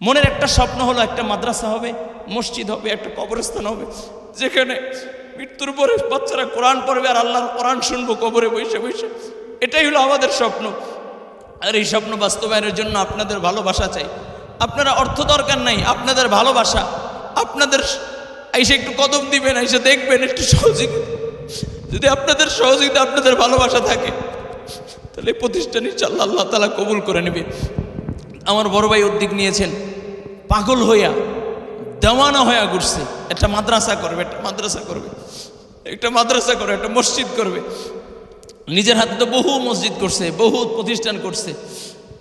মনের একটা স্বপ্ন হলো একটা মাদ্রাসা হবে, মসজিদ হবে, একটা কবরস্থান হবে। যেখানে মৃত্যুর পরে বাচ্চারা কোরআন পড়বে আর আল্লাহর কোরআন শুনব কবরে বসে বসে। এটাই হলো আমাদের স্বপ্ন। আর এই স্বপ্ন বাস্তবায়নের জন্য আপনাদের ভালোবাসা চাই। আপনারা অর্থ দরকার নাই, আপনাদের ভালোবাসা। আপনাদের এসে একটু কদম দিবেন, এসে দেখবেন একটু সহযোগিতা যদি আপনাদের সহযোগিতা, আপনাদের ভালোবাসা থাকে, তাহলে এই প্রতিষ্ঠান ইনশাল্লাহ আল্লাহ তালা কবুল করে নেবে। আমার বড় ভাই উদ্যোগ নিয়েছেন। পাগল হইয়া, দেওয়ানা হইয়া ঘুরছে। একটা মাদ্রাসা করবে, একটা মাদ্রাসা করবে। একটা মাদ্রাসা করবে, একটা মসজিদ করবে। নিজের হাতে তো বহু মসজিদ করছে, বহুত প্রতিষ্ঠান করছে।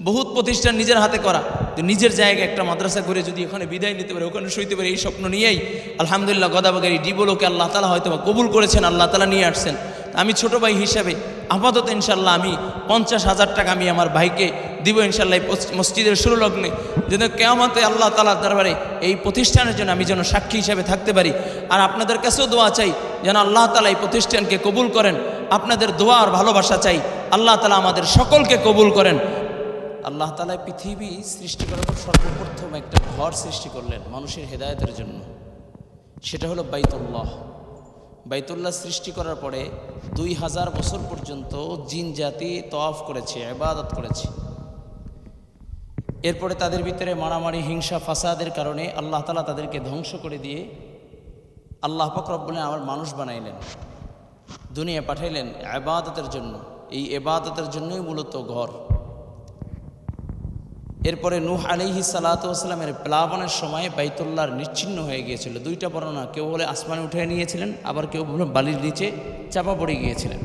বহুত প্রতিষ্ঠান নিজের হাতে করা। তো নিজের জায়গায় একটা মাদ্রাসা করে যদি ওখানে বিদায় নিতে পারে, ওখানে শুইতে পারে, এই স্বপ্ন নিয়েই আলহামদুলিল্লাহ গদাবাগারি ডিবোলোকে আল্লাহ তালা হয়তো কবুল করেছেন, আল্লাহ তালা নিয়ে আসছেন। আমি ছোট ভাই হিসাবে আপাতত ইনশাল্লাহ আমি পঞ্চাশ হাজার টাকা আমি আমার ভাইকে দিব ইনশাল্লাহ মসজিদের শুরু লগ্নে। যেন কেয়ামতে আল্লাহ তালা দরবারে এই প্রতিষ্ঠানের জন্য আমি যেন সাক্ষী হিসাবে থাকতে পারি। আর আপনাদের কাছেও দোয়া চাই, যেন আল্লাহ তালা এই প্রতিষ্ঠানকে কবুল করেন। আপনাদের দোয়া আর ভালোবাসা চাই, আল্লাহ তালা আমাদের সকলকে কবুল করেন। আল্লাহ তালা পৃথিবী সৃষ্টি করার পর সর্বপ্রথম একটা ঘর সৃষ্টি করলেন মানুষের হেদায়তের জন্য। সেটা হলো বাইতুল্লাহ। বাইতুল্লাহ সৃষ্টি করার পরে দুই হাজার বছর পর্যন্ত জিন জাতি তওয়াফ করেছে, ইবাদত করেছে। এরপরে তাদের ভিতরে মারামারি, হিংসা, ফাসাদের কারণে আল্লাহ তালা তাদেরকে ধ্বংস করে দিয়ে আল্লাহ পাক রব্বুল্লাহ আমার মানুষ বানাইলেন, দুনিয়া পাঠাইলেন আবাদতের জন্য। এই এবাদতের জন্যই মূলত ঘর। এরপরে নূহ আলিহি সালাতামের প্লাবনের সময় বাইতুল্লাহর নিচ্ছিন্ন হয়ে গিয়েছিল। দুইটা বর্ণনা, কেউ বলে আসমানে উঠে নিয়েছিলেন, আবার কেউ বলে বালির নিচে চাপা পড়ে গিয়েছিলেন।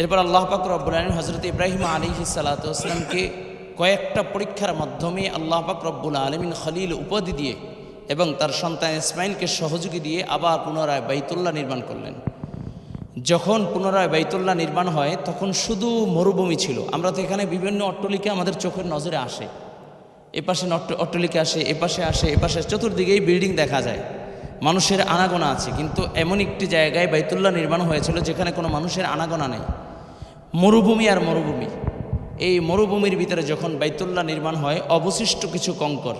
এরপর আল্লাহ পাক রব্বুল আলম হজরত ইব্রাহিম আলিহি সালাতামকে কয়েকটা পরীক্ষার মাধ্যমে আল্লাহ পাক রব্বুল আলমিন খলিল উপাধি দিয়ে এবং তার সন্তান ইসমাইলকে সহযোগী দিয়ে আবার পুনরায় বাইতুল্লাহ নির্মাণ করলেন। যখন পুনরায় বাইতুল্লাহ নির্মাণ হয়, তখন শুধু মরুভূমি ছিল। আমরা তো এখানে বিভিন্ন অট্টলিকা আমাদের চোখের নজরে আসে। এপাশে অট্টলিকা আসে এপাশে আসে এপাশে চতুর্দিকেই বিল্ডিং দেখা যায়। মানুষের আনাগোনা আছে, কিন্তু এমন একটি জায়গায় বাইতুল্লাহ নির্মাণ হয়েছিল যেখানে কোনো মানুষের আনাগোনা নেই। মরুভূমি আর মরুভূমি। এই মরুভূমির ভিতরে যখন বাইতুল্লাহ নির্মাণ হয়, অবশিষ্ট কিছু কঙ্কর।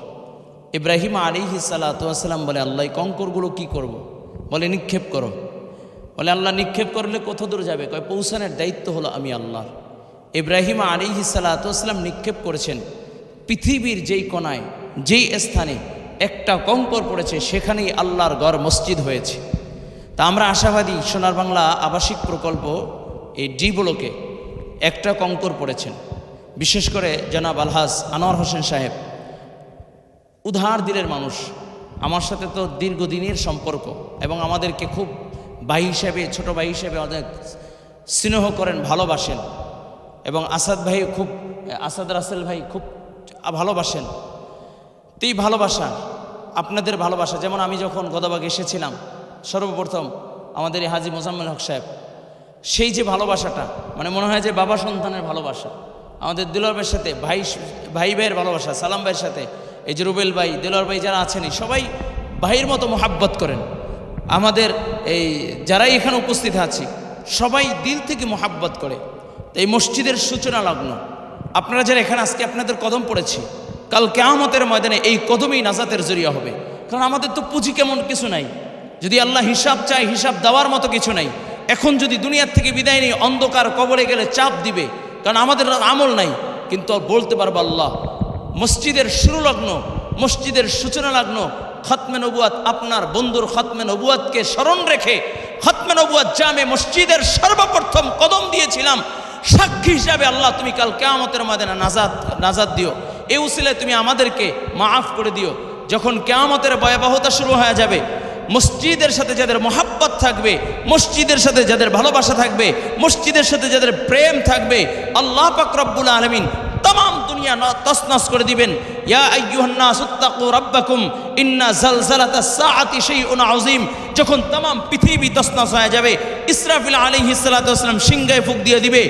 ইব্রাহিম আলী সালাতাম বলে, আল্লাহ কঙ্করগুলো কি করব। বলে, নিক্ষেপ করো। বলে, আল্লাহ, নিক্ষেপ করলে কত দূর যাবে? কয়, পৌঁছানোর দায়িত্ব হলো আমি আল্লাহর। ইব্রাহিম আলী সালাতাম নিক্ষেপ করেছেন। পৃথিবীর যেই কোনায়, যেই স্থানে একটা কঙ্কর পড়েছে, সেখানেই আল্লাহর গড় মসজিদ হয়েছে। তা আমরা আশাবাদী, সোনার বাংলা আবাসিক প্রকল্প এই ডি ব্লকে একটা কঙ্কর পড়েছেন। বিশেষ করে জনাব আলহাজ আনোয়ার হোসেন সাহেব। উধার দিলের মানুষ। আমার সাথে তো দীর্ঘদিনের সম্পর্ক এবং আমাদেরকে খুব ভাই হিসেবে, ছোট ভাই হিসেবে অনেক স্নেহ করেন, ভালোবাসেন এবং আসাদ ভাই খুব, আসাদ রাসেল ভাই খুব ভালোবাসেন। তো এই ভালোবাসা, আপনাদের ভালোবাসা, যেমন আমি যখন গদাবাগ এসেছিলাম, সর্বপ্রথম আমাদের এই হাজি মোজাম্মেল হক সাহেব, সেই যে ভালোবাসাটা মানে মনে হয় যে বাবা সন্তানের ভালোবাসা। আমাদের দিলর সাথে, ভাই ভাই ভাইয়ের ভালোবাসা, সালাম ভাইয়ের সাথে, এই যে রুবেল ভাই দিলর ভাই যারা আছেন সবাই ভাইয়ের মতো মোহাব্বত করেন। আমাদের এই যারাই এখানে উপস্থিত আছি, সবাই দিল থেকে মোহাব্বত করে। এই মসজিদের সূচনা লগ্ন আপনারা যারা এখানে আজকে আপনাদের কদম পড়েছি, কাল কেয়ামতের ময়দানে এই কদমই নাজাতের জরিয়া হবে। কারণ আমাদের তো পুঁজি কেমন কিছু নাই। যদি আল্লাহ হিসাব চায়, হিসাব দেওয়ার মতো কিছু নাই। এখন যদি দুনিয়ার থেকে বিদায় নিয়ে অন্ধকার কবরে গেলে চাপ দিবে কারণ আমাদের আমল নাই, কিন্তু বলতে পারব আল্লাহ, মসজিদের শুরু লগ্ন মসজিদের সূচনা লগ্ন খতমে নবুয়াত, আপনার বন্ধুর খতমে নবুয়াতকে স্মরণ রেখে খতমে নবুয়াত জামে মসজিদের সর্বপ্রথম কদম দিয়েছিলাম। সাক্ষী হিসাবে আল্লাহ, তুমি কাল কেয়ামতের ময়দানে নাজাদ নাজাদ দিও। এ উসিলে তুমি আমাদেরকে মাফ করে দিও। যখন কেয়ামতের ভয়াবহতা শুরু হয়ে যাবে মসজিদের সাথে যাদের মহাব্বত থাকবে, মসজিদের সাথে যাদের ভালোবাসা থাকবে, মসজিদের সাথে যাদের প্রেম থাকবে, আল্লাহ পাক রব্বুল আলমিন তাম দুনিয়া তছনছ করে দিবেন। ইয়া ইন্না যখন তাম পৃথিবী তছনছ হয়ে যাবে, ইসরাফিল আলাইহিস সালাতু সিংহায় ফুক দিয়ে দিবে।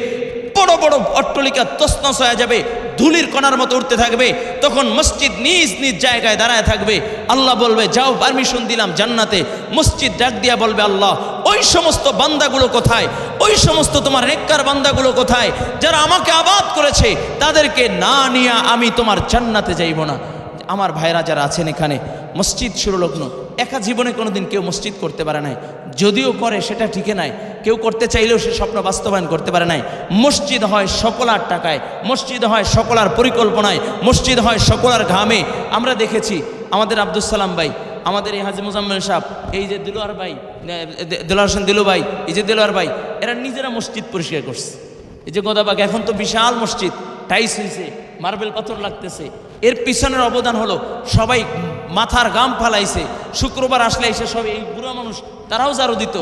বড় বড় অট্টলিকা তছনছ হয়ে যাবে, ধুলির কণার মতো উঠতে থাকবে, তখন মসজিদ নিজ নিজ জায়গায় দাঁড়ায় থাকবে। আল্লাহ বলবে, যাও পারমিশন দিলাম জান্নাতে। মসজিদ ডাক দিয়া বলবে, আল্লাহ, ওই সমস্ত বান্দাগুলো কোথায়? ওই সমস্ত তোমার নেককার বান্দাগুলো কোথায়? যারা আমাকে আবাদ করেছে, তাদেরকে না নিয়ে আমি তোমার জান্নাতে যাইব না। আমার ভাইরা যারা আছেন এখানে, মসজিদ সুরলগ্ন একা জীবনে কোনোদিন কেউ মসজিদ করতে পারে নাই। যদিও করে, সেটা ঠিকই নাই। কেউ করতে চাইলেও সে স্বপ্ন বাস্তবায়ন করতে পারে নাই। মসজিদ হয় সকলার টাকায়, মসজিদ হয় সকলার পরিকল্পনায়, মসজিদ হয় সকলার ঘামে। আমরা দেখেছি, আমাদের আব্দুল সালাম ভাই, আমাদের এই হাজি মুজাম্মেল সাহেব, এই যে দিলোয়ার ভাই দিলোয়ার হোসেন দিলু ভাই, এই যে দিলোয়ার ভাই, এরা নিজেরা মসজিদ পরিষ্কার করছে। এই যে গোদাবাগ এখন তো বিশাল মসজিদ টাইস হয়েছে মার্বেল পাথর লাগতেছে। এর পিছনের অবদান হলো সবাই মাথার গাম ফালাইছে। শুক্রবার আসলে এসে সব এই বুড়া মানুষ তারাও জারো দিত।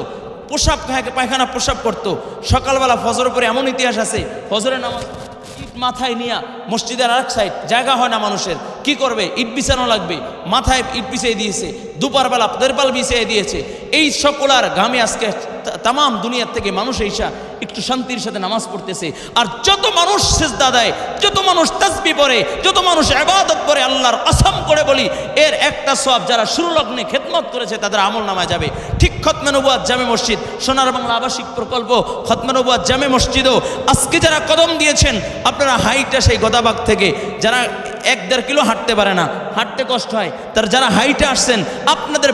পোশাক পায়খানা পোশাক করত সকালবেলা ফজর করে এমন ইতিহাস আছে ফজরের নামাজ ইট মাথায় নিয়া মসজিদের আরেক সাইড জায়গা হয় না মানুষের। কি করবে? ইট বিছানো লাগবে। মাথায় ইট বিছিয়ে দিয়েছে। দুপারবেলা তেরপাল বিছিয়ে দিয়েছে। এই সকলার গামে আজকে তাম দুনিয়ার থেকে মানুষ এইসা একটু শান্তির সাথে নামাজ পড়তেছে। আর যত মানুষ সেজদা দেয়, যত মানুষ তাসবি পড়ে, যত মানুষ আবাদত করে আল্লাহর আসাম করে বলি, এর একটা সব যারা সুরলগ্নে খেদমত করেছে, তাদের আমল নামায় যাবে। ঠিক খতমেনুবাদ জামে মসজিদ, সোনার বাংলা আবাসিক প্রকল্প খতমেনুবাদ জামে মসজিদও। আজকে যারা কদম দিয়েছেন, আপনারা হাইটা সেই গদাবাগ থেকে, যারা এক দেড় কিলো হাঁটতে পারে না, হাঁটতে কষ্ট হয়, তার যারা হাইটে আসছেন, আপনাদের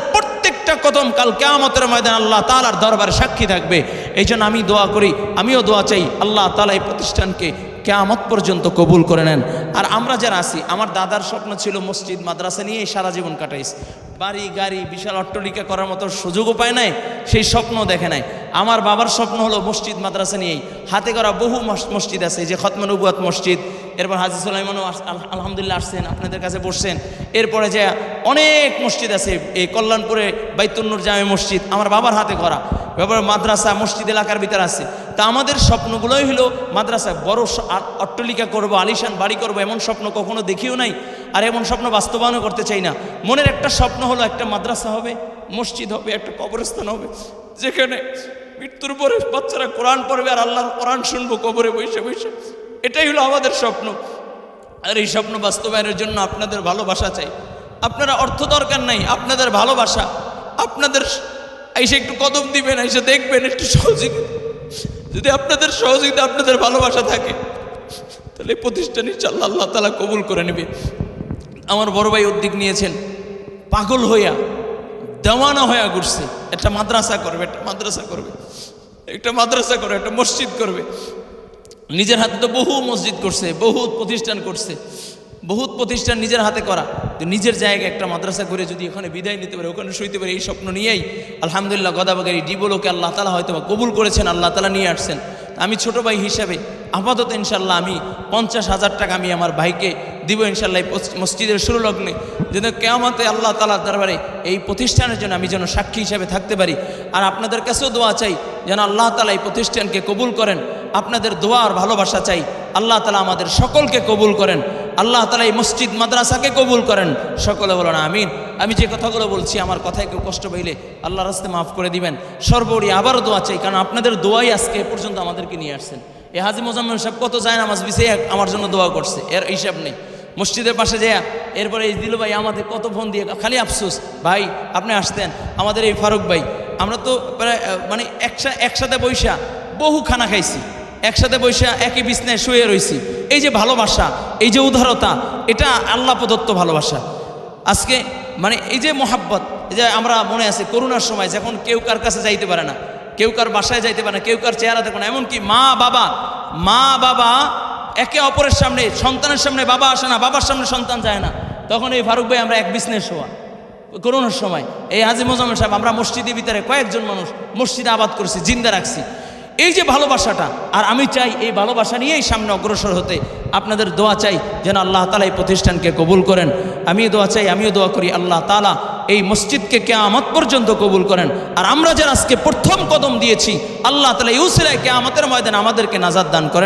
প্রত্যেকটা কদম কাল কেয়ামতের ময়দান আল্লাহ তালার দরবারে সাক্ষী থাকবে। এই জন্য আমি দোয়া করি, আমিও দোয়া চাই আল্লাহ তালা এই প্রতিষ্ঠানকে কেয়ামত পর্যন্ত কবুল করে নেন। আর আমরা যারা আছি, আমার দাদার স্বপ্ন ছিল মসজিদ, মাদ্রাসা নিয়ে সারা জীবন কাটাইছে বাড়ি, গাড়ি, বিশাল অট্টলিকা করার মতো সুযোগও পায় নাই, সেই স্বপ্ন দেখে নাই। আমার বাবার স্বপ্ন হলো মসজিদ, মাদ্রাসা নিয়েই। হাতে করা বহু মস- মসজিদ আছে যে খতমানুবাদ মসজিদ এরপর হাজি সুলাইমানও আলহামদুলিল্লাহ আসছেন, আপনাদের কাছে বসছেন। এরপরে যে অনেক মসজিদ আছে, এই কল্যাণপুরে বাইতুন্নুর জামে মসজিদ, আমার বাবার হাতে করা এরপরে মাদ্রাসা, মসজিদ এলাকার ভিতরে আছে। তা আমাদের স্বপ্নগুলোই হলো মাদ্রাসায় বড় অট্টলিকা করব, আলিশান বাড়ি করব, এমন স্বপ্ন কখনো দেখিও নাই, আর এমন স্বপ্ন বাস্তবায়নও করতে চাই না। মনের একটা স্বপ্ন হলো একটা মাদ্রাসা হবে, মসজিদ হবে, একটা কবরস্থান হবে, যেখানে মৃত্যুর পরে বাচ্চারা কোরআন পড়বে আর আল্লাহর কোরআন শুনব কবরে বসে বসে। এটাই হলো আমাদের স্বপ্ন। আর এই স্বপ্ন বাস্তবায়নের জন্য আপনাদের ভালোবাসা চাই। আপনারা অর্থ দরকার নাই, আপনাদের ভালোবাসা। আপনাদের এসে একটু কদম দিবেন, এসে দেখবেন, একটু সহযোগিতা। যদি আপনাদের সহযোগিতা, আপনাদের ভালোবাসা থাকে, তাহলে প্রতিষ্ঠান ইনশাল্লাহ আল্লাহ তালা কবুল করে নেবে। আমার বড় ভাই উদ্যোগ নিয়েছেন, পাগল হইয়া, দেওয়ানা হইয়া ঘুরছে। একটা মাদ্রাসা করবে, একটা মাদ্রাসা করবে। একটা মাদ্রাসা করবে, একটা মসজিদ করবে। নিজের হাতে তো বহু মসজিদ করছে, বহুত প্রতিষ্ঠান করছে, বহুত প্রতিষ্ঠান নিজের হাতে করা। তো নিজের জায়গায় একটা মাদ্রাসা করে যদি ওখানে বিদায় নিতে পারে, ওখানে শুইতে পারে, এই স্বপ্ন নিয়েই আলহামদুলিল্লাহ গদাবাগারি ডিবোলোকে আল্লাহ তালা হয়তো বা কবুল করেছেন, আল্লাহ তালা নিয়ে আসছেন। আমি ছোট ভাই হিসাবে আপাতত ইনশাল্লাহ আমি পঞ্চাশ হাজার টাকা আমি আমার ভাইকে দিব ইনশাল্লাহ এই মসজিদের শুরু লগ্নে। যেন কেয়ামতে আল্লাহ তালার দরবারে এই প্রতিষ্ঠানের জন্য আমি যেন সাক্ষী হিসাবে থাকতে পারি। আর আপনাদের কাছেও দোয়া চাই, যেন আল্লাহ তালা এই প্রতিষ্ঠানকে কবুল করেন। আপনাদের দোয়া আর ভালোবাসা চাই। আল্লাহ তালা আমাদের সকলকে কবুল করেন। আল্লাহ তালা এই মসজিদ, মাদ্রাসাকে কবুল করেন। সকলে বলো না আমিন। আমি যে কথাগুলো বলছি, আমার কথায় কেউ কষ্ট পাইলে আল্লাহ রাস্তে মাফ করে দিবেন। সর্বোপরি আবারও দোয়া চাই, কারণ আপনাদের দোয়াই আজকে পর্যন্ত আমাদেরকে নিয়ে আসছেন। এ হাজি মোজাম্মেল সাহেব কত যায় নামাজ বিছে আমার জন্য দোয়া করছে, এর হিসাব নেই। মসজিদের পাশে যায় এরপরে এই দিল ভাই আমাদের কত ফোন দিয়ে, খালি আফসোস, ভাই আপনি আসতেন, আমাদের এই ফারুক ভাই। আমরা তো প্রায় মানে একসাথে একসাথে বৈশা বহু খানা খাইছি। একসাথে বৈশা একই বিছনায় শুয়ে রয়েছি এই যে ভালোবাসা, এই যে উদারতা, এটা আল্লাহ প্রদত্ত ভালোবাসা। আজকে মানে এই যে মোহাব্বত, এই যে আমরা মনে আছে করোনার সময়, যখন কেউ কার কাছে যাইতে পারে না, কেউ কার বাসায় যাইতে পারে না, কেউ কার চেহারা দেখে না, এমনকি মা বাবা মা বাবা একে অপরের সামনে, সন্তানের সামনে বাবা আসে না, বাবার সামনে সন্তান যায় না। তখন এই ফারুক ভাই আমরা এক বিজনেস শোয়া। করোনার সময়, এই হাজি মোজাম্মেল সাহেব, আমরা মসজিদের ভিতরে কয়েকজন মানুষ, মসজিদে আবাদ করছি, জিন্দা রাখছি। এই যে ভালোবাসাটা, আর আমি চাই এই ভালোবাসা নিয়েই সামনে অগ্রসর হতে। আপনাদের দোয়া চাই যেন আল্লাহ তালা এই প্রতিষ্ঠানকে কবুল করেন। আমি দোয়া চাই, আমিও দোয়া করি আল্লাহ তালা এই মসজিদকে কেয়ামত পর্যন্ত কবুল করেন। আর আমরা যারা আজকে প্রথম কদম দিয়েছি, আল্লাহ তালা ইউসিলায় কেয়ামতের ময়দান আমাদেরকে নাজাদ দান করেন।